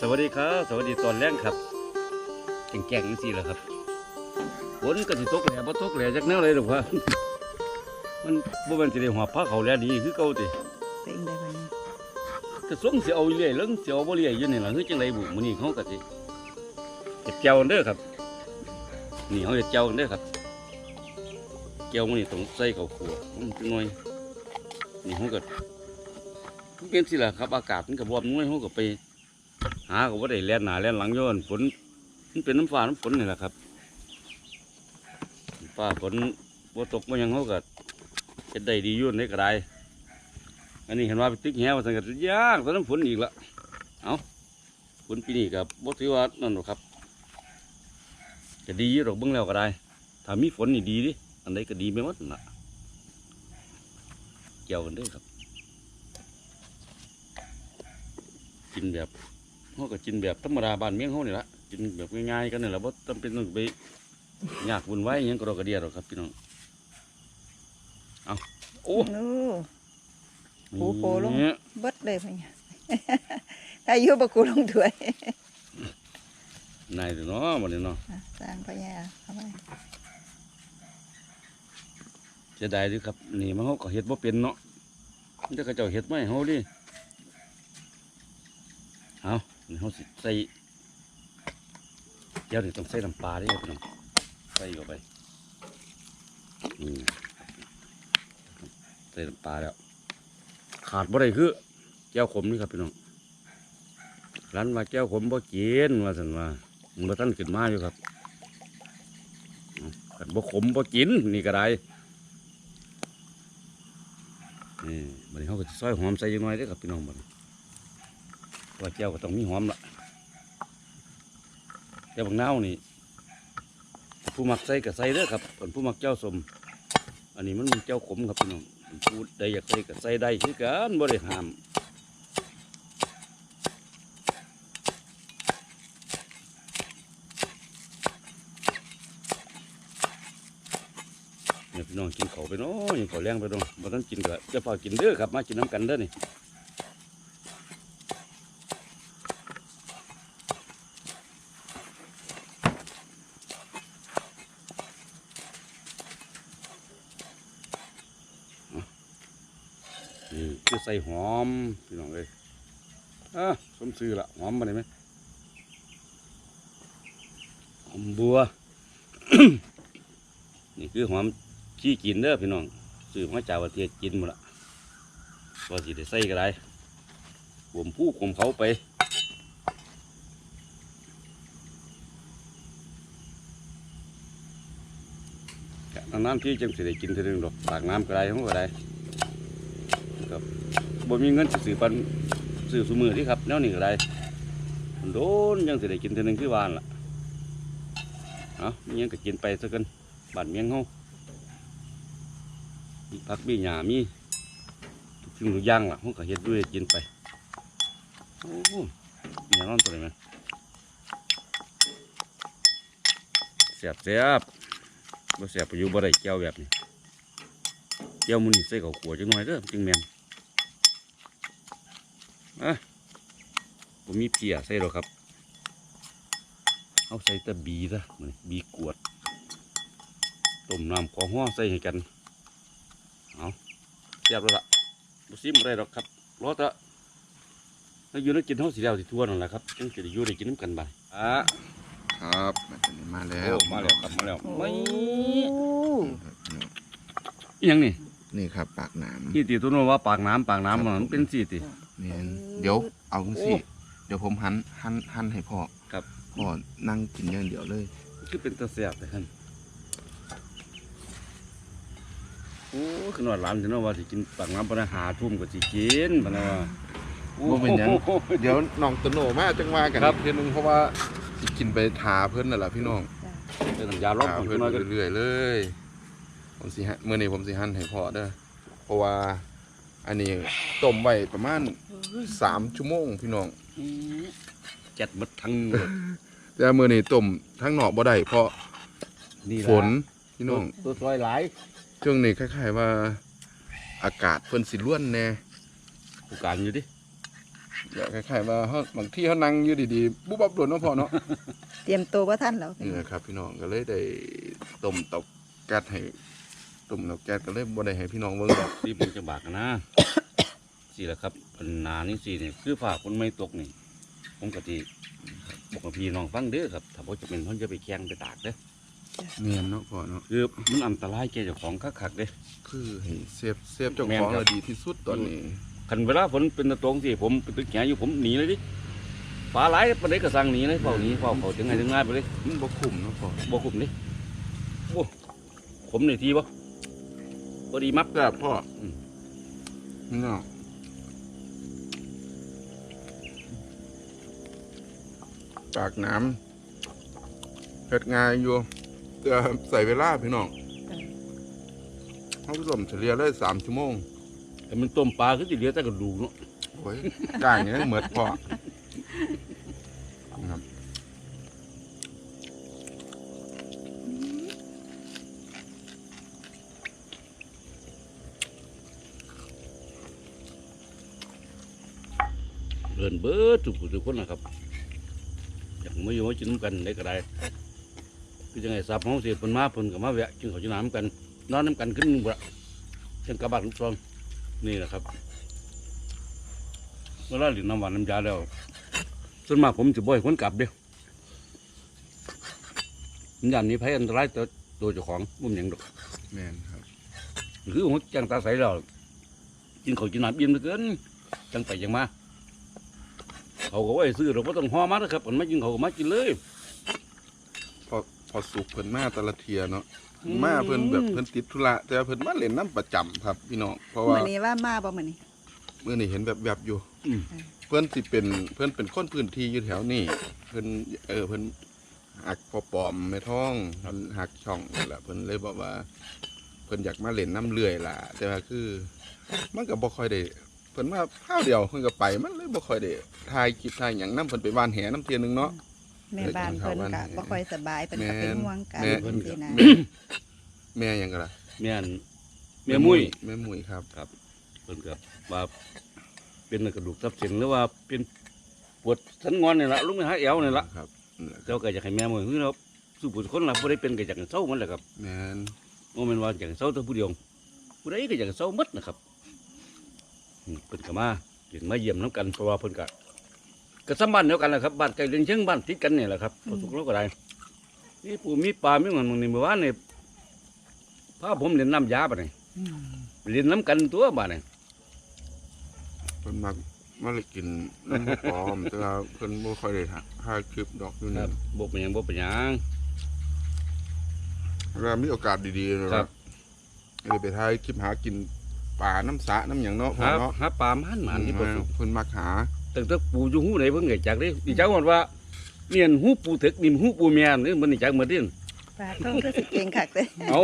สวัสดีครับ สวัสดีตอนแรกครับแก่งแก่งนี่สิแหละครับฝนก็สิตกแหล่บ่ตกแหล่จักแนวเลยหรอกว่ามันบ่แม่นสิได้หอบผ้าเขาแหล่ดีคือเก่าติเป็นได้บัดนี้ก็สงสิเอาเรื่อยเรื่องสิเอาบ่เรื่อยอยู่นี่ล่ะคือจังไดบุมื้อนี้เขาก็สิเฮ็ดแจ่วกันเด้อครับ นี่เฮาเฮ็ดแจ่วกันเด้อครับแจ่วมื้อนี้ต้องใส่ข้าวคั่วอืมจังหน่อยนี่เฮาก็มันเป็นสิล่ะครับ อากาศมันก็บ่อำนวยเฮาก็ไป หาก็บ่ได้แล่นหนาแล่นหลังโยนฝนมันเป็นน้ำฟ้าน้ำฝนนี่แหละครับฟ้าฝนบ่ตกบ่หยังเฮาก็เฮ็ดได้ดีอยู่ในกระไดอันนี้เห็นว่าไปตึกแหว่าซั่นก็ยากตอนน้ำฝนอีกละเอ้าฝนปีนี้ก็บ่ถือว่านั่นหรอกครับจะดีอยู่ดอกเบิ่งแล้วก็ได้ ถ้ามีฝนนี่ดีดิอันใดก็ดีไปหมดนั่นะเกี่ยวกันด้อครับ กินแบบ เขาก็กินแบบธรรมดาบ้านเมียงเขานี่ละกินแบบง่ายๆกันนี่แหละบ่จำเป็นต้องไปยากวุ่นวายอิหยังกระดอกกระเดียหรอกครับพี่น้องเอาโอ้โอ้โอ้โหลงเนี่ยเบิดเลยพ่อเนี่ยอายุบ่กูลงถ้วยนายเด้อเนาะบัดนี้เนาะอะสร้างพ่อเนี่ยเอาไว้เสียดายเดิครับนี่มันเขาก็เฮ็ดบ่เป็นเนาะมันจะกระเจ้าเฮ็ดไม่เฮาดิเอานี่ เขาสิใส่เดี๋ยวนี่ต้องใส่น้ำปลาดิครับพี่น้องใส่เข้าไปนี่ใส่น้ำปลาแล้ว ขาดบ่ได้คือแก้วขมนี่ครับพี่น้องร้านว่าแก้วขมบ่กินว่าสันว่ามันบ่ทันขึ้นมาอยู่ครับอืมคันบ่ขมบ่กินนี่ก็ได้นี่บัดนี้เขาก็สิซอยหอมใส่จังหน่อยเด้อครับพี่น้องบันี้ ว่าแก้วก็ต้องมีหอมละแต่บางเน่านี่ ผู้มักใส่ก็ใส่เด้อครับส่วนผู้มักเจ้าสม อันนี้มันเป็นเจ้าขมครับพี่น้องพูดได้อยากใส่ก็ใส่ได้คือกันบ่ได้ห้ามเนี่ยพี่น้องกินเขาวไปเนาะยังเขาแรงไปเนาะบ่ต้องกินก็จะพากินเด้อครับมากินน้ำกันเด้อนี่ ใส่หอมพี่น้องเลยอะสมซื้อละหอมมาได้ไหมหอมบัว นี่คือหอมขี้กินเด้อพี่น้องซื้อมาจากประเทศกินหมดละว่าสิได้ใส่ก็ได้ผมผู้ผมเขาไปนานๆที่จังสิได้กินเท่านึงดอกปากน้ำก็ได้ของก็ได้ บ่มีเงินสิซื้อปันซื้อสมือที่ครับแนวนี้ก็ได้มันโดนยังสิได้กินเท่านึงคือวานล่ะเอามียังก็กินไปซะกันบานเมียงเฮามีผักมีหญ้ามีทุกสิ่งทุกอย่างล่ะเฮาก็เฮ็ดด้วยกินไปโอ้โหเนี่ยนอนตัวไหนไหมแซ่บแซ่บบ่แซ่บไปอยู่บ่ได้แก้วแบบนี้แก้วมื้อนี้ใส่ข้าวขัวจังหน่อยเด้อจึงแม่น อะบ่มีเพียใส่หรอกครับ เอาใส่แต่บีซะมื้อนี้บีกวด ต้มน้ำขอห้อใส่ให้กัน เอาเรียบร้อยละบุซิมอะไรหรอกครับรอแตะแล้วอยู่ในกินเท่าสีแล้วสิทั่วนั่นแหละครับจังจะได้อยู่ได้กินน้ำกันไปอะครับมาตอนนี้มาแล้โอ้วมาแล้วครับมาแล้วโอ้ไม่อิหยังนี่นี่ครับปากหนามที่ตีตัวโน้ว่าปากน้ำปากน้ำมันเป็นสีติ เนี่ยเดี๋ยวเอาสิโอ้เดี๋ยวผมหันหันหันให้พ่อครับ พ่อนั่งกินอย่างเดียวเลยคือเป็นตะเสียบแต่ท่านโอ้ขนาดหลานถึงว่าสิกินปากน้ำปนาหาทุ่มก็สิกินปนาว่าโอ้บ่เป็นหยังโอ้โเดี๋ยวน้องตโนมาจังว่ากันครับอีกเทีนึงเพราะว่าสิกินไปทาเพิ่นน่ะล่ะพี่น้องเป็นน้ำยาล้อมทาผมเพิ่นน้อยก็เรื่อยๆเลยผมสิฮะมื้อนี้ผมสิหั่นให้พ่อเด้อเพราะว่า อันนี้ต้มไว้ประมาณ3ชั่วโมงพี่น้องเจ็ดมัดทั้งหมดแต่มื้อนี้ต้มทั้งนอกบ่ได้เพราะนี่ล่ะฝนพี่น้องตัวซอยหลายช่วงนี้คล้ายๆว่า อากาศเพิ่นสิล้วนแน่ผู้การอยู่ดิอยากคล้ายๆว่าเฮาบางที่เขานั่งอยู่ดีๆบุ๊บบับโดนเนาะพ่อเนาะเตรียมตัวว่าท่านแล้วนี่แหละครับ พี่น้องก็เลยได้ต้มเตาแก๊สให้ ต้มเตาแก๊สก็เลยบ่ได้ให้พี่น้องเบิ่งดอกที่ผมจะบากนะสิแหละครับปัญหานี่สิเนี่ยคือฝากคนไม่ตกนี่ ผมกติบอกกับพี่น้องฟังเด้อครับ ถ้าบ่จะเป็นเพิ่นจะไปแข่งไปตากเด้อเนียนเนาะพ่อเนาะคือมันอันตรายแก่เจ้าของคักๆเด้อคือให้เซฟเซฟเจ้าแม่นของครับเราดีที่สุดตอนนี้คันเวลาฝนเป็นตะตรงสิผมไปตึกแหอยู่ผมหนีเลยดิปลาหลายปานใดก็สั่งหนีเลยเฝ้าหนีเฝ้าเขาถึงไงถึงง่ายไปเลยมันบ่คุ้มเนาะพ่อบ่คุ้มดิโอ้ผมนี่ทีบ่ บ่ดีมักแซ่บพ่ออมนี่เนาะปากน้ำเฮ็ดง่ายอยู่แต่ใส่เวลาพี่น้องเขาผสมเฉลี่ยเลยสามชั่วโมง แต่มันต้มปลาคือสิเหลือแต่กระดูกเนาะโอ้ยกลางอย่างนี้เหมือนพ่อนะครับ เดินเบิดทุกผู้ทุกคนนะครับอยากมาอยู่มากินน้ำกันได้ก็ได้คือจังไงสับห้องเสียเพิ่นมาเพิ่นก็มาแวะกินข้าวกินน้ำกันนอนน้ำกันขึ้นบ่ละจังกระบาดลูกซองนี่แหละครับเวลาหลินน้ำหวานน้ำยาแล้วส่วนมากผมจะบ่อยคนกลับเด้อผมยันนี้ภัยอันตรายต่อตัวเจ้าของมุมหยังดอกแม่นครับหรือหัวจังตาใสแล้วกินข้าวกินน้ำอิ่มเหลือเกินจังไปจังมา เขาก็ว่าให้ซื้อเราก็ต้องห่อมานะครับมันไม่กินเขาก็มากินเลยพอพอสุกเพิ่นมาแต่ละเทียเนาะมาเพิ่นแบบเพิ่นติดธุระแต่ว่าเพิ่นมาเล่นน้ำประจำครับพี่น้องเพราะว่ามื้อนี้ว่ามาบ่มื้อนี้เมื่อนี้เห็นแบบแบบๆอยู่ อืมเพิ่นสิเป็นเพิ่นเป็นคนพื้นที่อยู่แถวนี้เพิ่นเออเพิ่นหักพอปอมไม่ท้องเพิ่นหักช่องนั่นแหละเพิ่นเลยบอกว่า เพิ่นอยากมาเล่นน้ำเลื่อยล่ะ แต่ว่าคือ มันก็บ่ค่อยได้ เพิ่นมาข้าวเดียวเพิ่นก็ไปมันเลยบ่ค่อยได้ถ่ายคลิปถ่ายหยังนํเพิ่นไปบ้านแหน้ำเทียนึงเนาะ แม่บ้านเพิ่นก็บ่ค่อยสบายเพิ่นก็เป็นห่วงกันแม่ เพิ่นสินะแม่หยังก็ล่ะแม่นแม่มุ้ยแม่มุ้ยครับเพิ่นก็ว่าเป็นกระดูกทับเส้นหรือว่าเป็นปวดสันงอนนี่ละลุกไปหาเอวนี่ละครับนั่นแหละคเจ้ารับก็อยากให้แม่มุ้ยคือเราสู้ผู้คนละผู้ใดเป็นก็อยากให้เศร้ามันแหละครับแม่นโมเมนว่าอยากให้เศร้าแต่ผู้เดียวผู้ใดก็อยากให้เศร้าหมดนะครับอืม เพิ่นก็มาเห็นมาเยี่ยมน้ำกันเพราะว่าเพิ่นก็ก็สมบ้านเดียวกันแหละครับบ้านใกล้เรือนเชียงบ้านติดกันนี่แหละครับพอสุกแล้วก็ได้นี่ปูมีปลามีเงินมึงนี่เมื่อวานนี่พาผมเล่นน้ำยาปะนี่อืมเล่นน้ำกันตัวบ้านนี่เพิ่นมักมาเลยกินน้ำบ่ปลอมแต่ว่าเพิ่นบ่ค่อยได้ถ่ายคลิปดอกอยู่คนี่รับบ่เป็นหยังบ่เป็นหยังเวลามีโอกาสดีๆนะครับเลยไปถ่ายคลิปหากิน ป่าน้ำสระน้ำหยังเนาะพ่อหาเนาะหาปลามันหมันที่บ่สุกเพิ่นมักหาตั้งแต่ปูอยู่หูไหนเพิ่นก็จักเด้ดิจักว่าเมียนหูปูถึกนี่หูปูแม่นนี่มันนี่จักหมดเด้ปลาต้องคือสิเก่งคักเด้เอา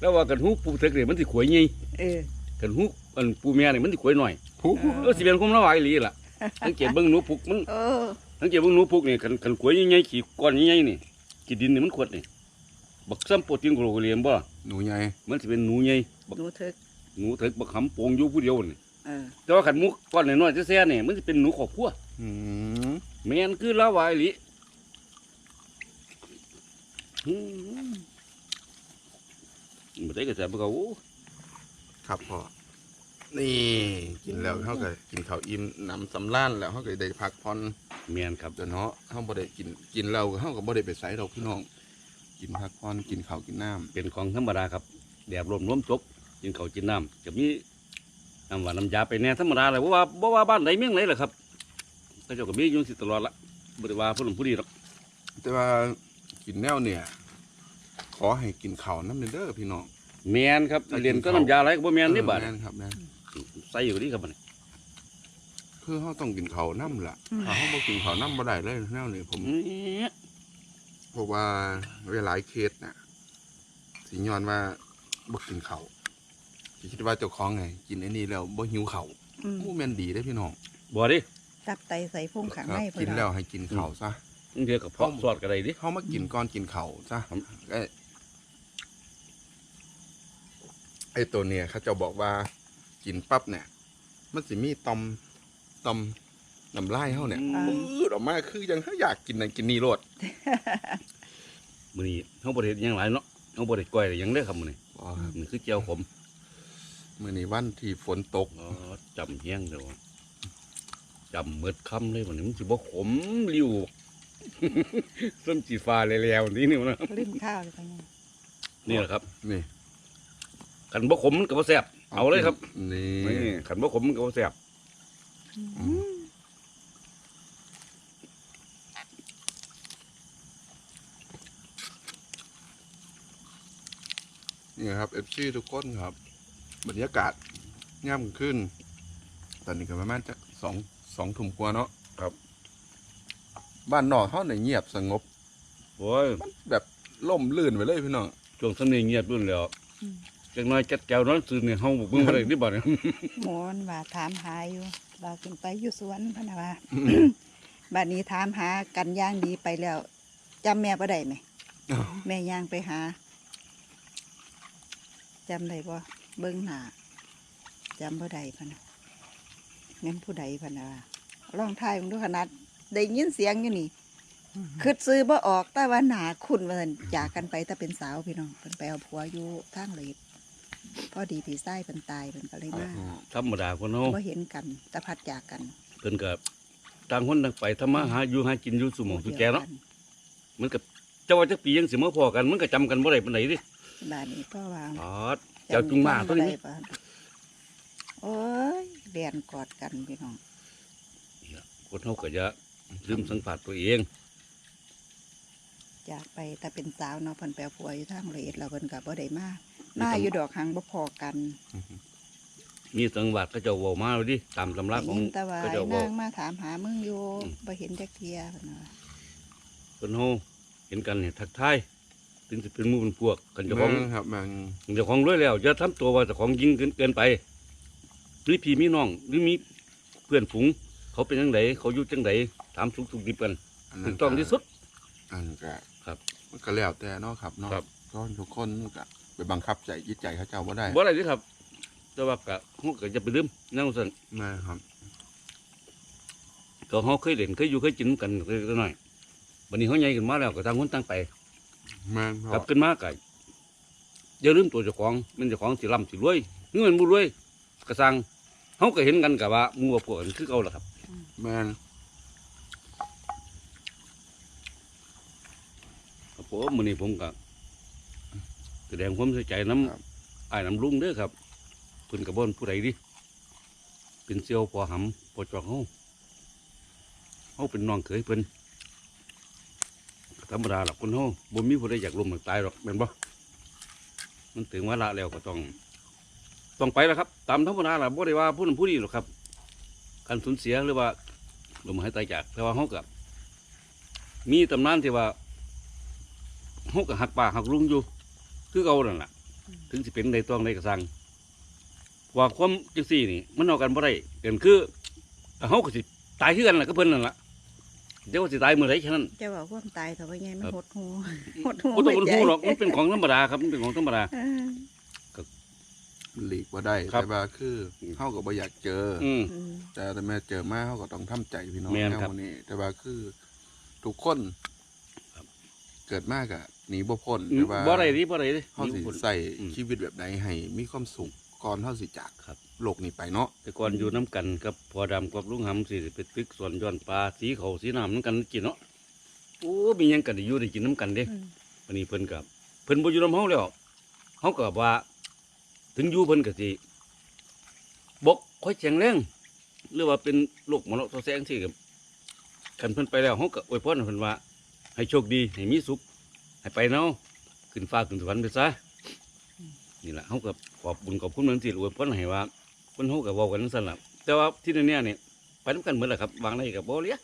แล้วว่ากันหูปูถึกนี่มันสิขวยใหญ่เออกันหูอันปูแม่นี่มันสิขวยหน่อยผู้เออสิเป็นความละวายอีหลีล่ะสังเกตเบิ่งหนูพุกมันโอ้สังเกตเบิ่งหนูพุกนี่กันกันขวยใหญ่ๆขี้ก้อนใหญ่ๆนี่ขี้ดินนี่มันขวดนี่บักซ้ำโปรตีนโกโลเลียมบ่หนูใหญ่มันสิเป็นหนูใหญ่บักหนูถึก หนูถึกบักหำโปงอยู่ผู้เดียวนี่เออแต่ว่าขันหมุกก้อนน้อยๆแซ่ๆนี่มันสิเป็นหนูครอบครัวอืมแม่นคือละวายอีหลีอืมบ่ได้ก็แซ่บเขาครับพ่อนี่ กินแล้วเฮาก็กินข้าวอิ่มน้ำสำล้านแล้วเฮาก็ได้พักผ่อนแม่นครับเดี๋ยวเนาะเฮาบ่ได้กินกินแล้วเฮาก็บ่ได้ไปไสดอกพี่น้อง กินพักผ่อนกินข้าวกินน้ำ เป็นของธรรมดาครับแดดลมล้มตก กินข้าวกินน้ำจะมีน้ำหวานน้ำยาไปแน่ธรรมดาเลยเพราะว่าเพราะว่าบ้านไหนเมืองไหนแหละครับก็เจ้าก็มีอยู่สิตลอดละบริวาผู้หลวงผู้ดีหรอกแต่ว่ากินแนวเนี่ย ขอให้กินข้าวน้ำเด้อพี่น้องแมนครับเรียนก็น้ำยาอะไรก็บ่แมนนี่บาดเออแม่นครับแม่นใส่อยู่นี่ครับบัดนี้คือเฮาต้องกินข้าวน้ำล่ะถ้าเฮาบ่กินข้าวน้ำบ่ได้เลยแนวนี้ผมอื้อเพราะว่าเวลาเคสน่ะสิย้อนว่าบ่กินข้าวสิ คิดว่าเจ้าของไง กินไอ้นี่แล้วบ่หิวข้าวอืมมูแม่นดีได้อพี่น้องบ่ดิตับไตใส่พุงข้างครัในบเพิ่กินนแล้วให้กินข้าวซะบางเทีกับเพาะสอดก็ได้ดิ เขามากินก่อนกินข้าวซะครับ ไอ้ไอ้ตัวเนี่ยเขาจะบอกว่า กินปั๊บเนี่ย มันสิมีตอมตอมน้ำลายเฮาเนี่ยอ่าปืดออกมาคือยังเขาอยากกินนั่นกินนี่โลดมื้อนี้เฮาบ่ได้เฮ็ดหยังหลายเนาะเฮาบ่ได้ก้อยได้หยังเด้อครับมื้อนี้อ๋อครับนี่คือเจียวขม มื้อนี้วันที่ฝนตกอ๋อจำแห้งเด้อจำเมิดคำเลยวันนี้มันสิบ่ขมริ้วส้มจีฟ้าแล้วๆนี่นี่นะริมข้าวเลยไปไงนี่แหละครับ นี่ขันบ่ขมมันก็บ่แซ่บเอาเลยครับ นี่นี่ขันบ่ขมมันก็บ่แซ่บอืมนี่ครับเอฟซีทุกคนครับ บรรยากาศย่ำขึ้น ตอนนี้ก็ประมาณจะสองสองทุ่มกว่าเนาะครับ บ้านนอกเขาเนี่ยเงียบสงบโอ้ยแบบล่มลื่นไปเลยพี่น้องช่วงสำเนียงเงียบรุ่นแล้วจักหน้อยจัดแก้วนอนซื่อนี่เฮาบ่เบิ่งบ่ได้นี่บ่เนี่ย หมอนว่าถามหาอยู่ว่าขึ้นไปอยู่สวนพะนะว่า บัดนี้ถามหากันย่างดีไปแล้วจำแม่บ่ได้ไหมแม่ย่างไปหาจำได้บ่ เบิ้งหน้าจำบ่ได้พะนะแม่นผู้ใดพะนะว่าลองทายมึงดูขนาดได้ยินเสียงอยู่นี่คือซื้อบ่ออกแต่ว่าหนาคุณเมินจากกันไปแต่เป็นสาวพี่น้องเพิ่นไปเอาผัวอยู่ทางเลยพอดีพี่ไส้เพิ่นตายเพิ่นก็เลยมาธรรมดาคนเฮาบ่เห็นกันแตะพัดจากกันเพิ่นก็ต่างคนต่างไปทำมาหาอยู่หากินอยู่สุหมองสุแกเนาะมันก็เจ้าว่าจักปียังสิมาพอกันมันก็จำกันบ่ได้ปานใดดิบ้านนี้ก็ว่าอ๋อ เจ้าจุงมาตัวนี้จำบ่ได้ปะโอ้ยเรียนกอดกันพี่น้องคนเฮาก็จะลืมสังผัสตัวเองจากไปแต่เป็นสาวเนาะเพิ่นไปเอาผัวอยู่ทางละเอียดเราเพิ่นก็บ่ได้มามาอยู่ดอกหางบ่พอกัน มีสังวัดก็เจ้าเว้ามาแล้วดิตามตำราของได้ยินแต่ว่าก็ไอ้เจ้าเว้านางมาถามหามึงอยู่อืมบ่เห็นจักเทียเพิ่นว่าคนเฮาเห็นกันเนี่ยทักทาย ถึงสิเป็นหมู่เป็นพวกกันเจ้าของแม่นครับแมันเจ้าของรวยแล้วจะทำตัวว่าเจ้าของยิ่งเกินเกินไปหรือพี่มีน้องหรือมีเพื่อนฝูง เขาเป็นจังไดเขาอยู่จังไดถามสุขสุขดิบกันนถูนั้นกต้องที่สุด อันก็ครับมันก็แล้วแต่เนาะครับเนาะครับ ก็ทุกคนก็ไปบังคับใจยึดใจเขาเจ้าว่าได้บ่อะไรนี่ครับ แต่ว่ากะเฮาก็จะไปลืมนั่งสั่นนะครับ ก็เฮาเคยเล่นเคยอยู่เคยกินกันเล็กๆน้อยๆบัดนี้เฮาใหญ่ขึ้นมาแล้วก็ต่างคนต่างไป แม่นคกลัรับบขึ้นมาก็อย่าลืมตัวเจ้าของมันเจ้าของสิร่ำสิรวยเงินบ่รวยก็สั่งเฮาก็เห็นกันกับว่าหมู่กับพวกกันคือเก่าล่ะครับ แม่นครับผมมื้อนี้ผมก็แสดงความเสียใจน้ำอ้ายน้ำลุงเด้อครับเพิ่นก็บ่นผู้ใดดิเป็นเซียวพอหำพอจอกเฮาเฮาเป็นน้องเขยเพิ่นก็ ธรรมดาหรอกคนเฮาบ่มีผู้ใดอยากล้มอยากตายหรอกแม่นบ่มันถึงเวลาแล้วก็ต้อง ต้องไปแล้วครับ ตามธรรมดาล่ะบ่ได้ว่าผู้นั้นผู้นี้หรอกครับการสูญเสียหรือว่าลมหายใจจากแต่ว่าเฮากับ มีตำนานที่ว่าเฮากับหักป่าหักลุงอยู่ คือเก่านั่นล่ะถึงสิเป็นในต้องในกระสังว่าความจังซี่นี่ มันเอากันบ่ได้เกินคือเฮาก็สิตายคือกันแหละก็เพิ่นนั่นล่ะ เดี๋ยวว่าสิตายมื้อใดแค่นั้นเจ้าว่าความตายเถอะว่าไงมันครับหดหูหดหูบ่ต้องคนหัวใจฮู้หรอกมันเป็นของธรรมดาครับมันเป็นของธรรมดาเออหลีกว่าได้ครับแต่ว่าคือเฮาก็บ่อยากเจอออืมอืมแต่แต่แม่เจอมาเฮาก็ต้องทำใจพี่น้องแม่นแนวครับมื้อนี้ แต่ว่าคือทุกคนครับเกิดมากอะหนีบ่พ้นอืมแต่ว่าบ่ได้ดิบ่ได้ดิเฮาสิมีคนใส่อืมชีวิตแบบใดให้มีความสุขก่อนเฮาสิจากครับ โลกนี้ไปเนาะแต่ก่อนอยู่น้ำกันกับพอดำกับลุงหำสิไปตึกสวนย้อนปลาสีเขาวสีน้ำน้ำกันกินเนาะโอ้มีหยังกันได้อยู่ได้กินน้ำกันเด้อืมวันนี้เพิ่นกับเพิ่นบ่อยู่น้ำเฮาแล้วเฮาก็ว่า ถึงอยู่เพิ่นก็สิบกค่อยแข็งแรงหรือว่าเป็นโรคมะเร็งตัวแสงที่กับคันเพิ่นไปแล้วเฮาก็อวยพรให้เพิ่นว่า ให้โชคดีให้มีสุขให้ไปเนาะขึ้นฟ้าขึ้นสวรรค์ไปซะนี่ล่ะเฮาก็ขอบบุญขอบคุณเหมือนสิอวยพรให้ว่า เพิ่นเฮาก็เว้ากันจังซั่นล่ะแต่ว่าที่นี่เนี่ยนี่ไปนํกันหมดแหละครับวางได้ก็บ่เหลีย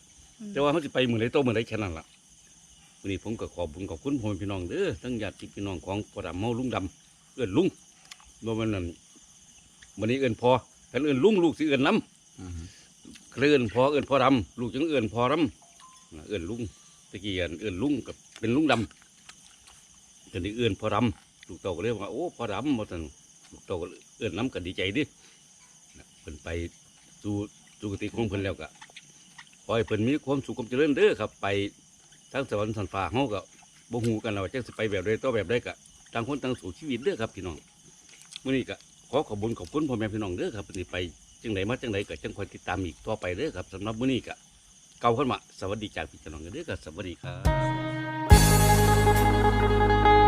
แต่ว่าเขาจะไปมือใดโตมือใดแค่นั้นล่ะวันนี้ผมก็ขอบบุญขอบคุณพ่อแม่พี่น้องเด้อทั้งญาติพี่น้องของพ่อดำเมาลุงดำเอื้อนลุงบ่แมันนั่นวันนี้เอื้อนพอกันเอื้อนลุงลูกสิเอื้อนน้อือฮึำก็เลยเอื้อนพอเอื้อนพอดำลูกจังเอื้อนพอดำน่ะเอื้อนลุงตะกี้อันเอื้อนลุงกับเป็นลุงดำกันนี้เอื้อนพอดำลูกเต่าก็เลยว่าโอ้พอดำมาสั่นลูกเต่าก็เอื้อนน้ำกันดีใจเดิน่ะเพิ่นไปสู่สุคติของเพิ่นแล้วก็ขอให้เพิ่นมีความสุขความเจริญเด้อครับ ไปทั้งสวรรค์สันฟ้าเฮาก็บ่ฮู้กันแล้วว่าจังสิไปแบบใดต่อแบบใดก็ต่างคนต่างสู่ชีวิตเด้อครับพี่น้องมื้อนี้ก็ขอขอบคุญขอบคุณพ่อแม่พี่น้องเด้อครับวันนี้ไปจังไดมาจังไดก็จังคอยติดตามอีกต่อไปเด้อครับสำหรับมื้อนี้ก็เก่าขึ้นมาสวัสดีจากพี่น้องเด้อครับสวัสดีครับ